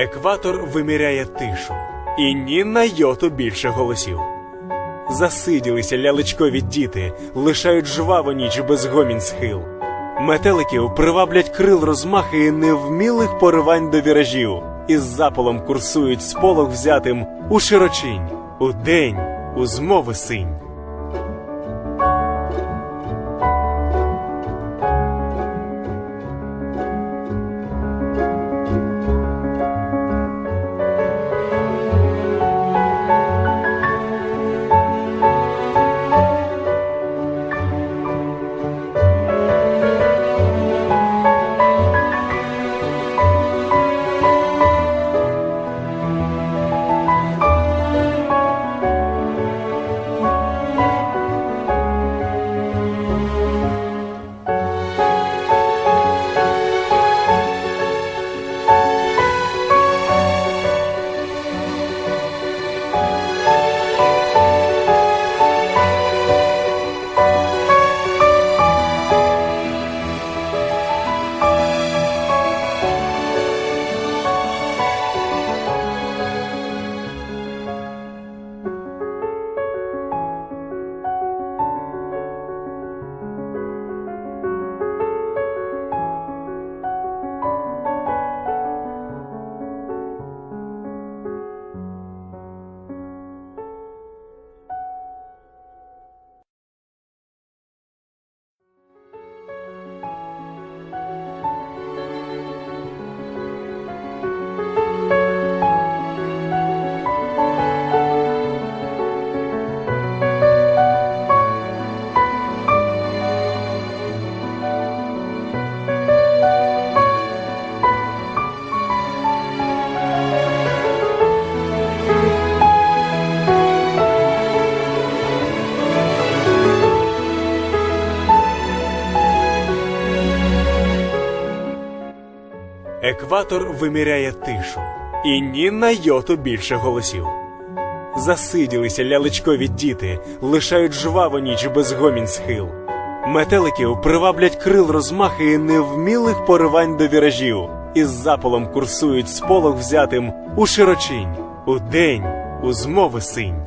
Екватор виміряє тишу, і ні на йоту більше голосів. Засиділися лялечкові діти, лишають жваву ніч без гомін схил. Метеликів приваблять крил розмахи і невмілих поривань до віражів, із запалом курсують з полог взятим у широчинь, у день, у змови синь. Екватор виміряє тишу, і ні на йоту більше голосів. Засиділися лялечкові діти, лишають жваву ніч без гомін схил. Метеликів приваблять крил розмахи і невмілих поривань до віражів, із запалом курсують з полог взятим у широчинь, у день, у змови синь.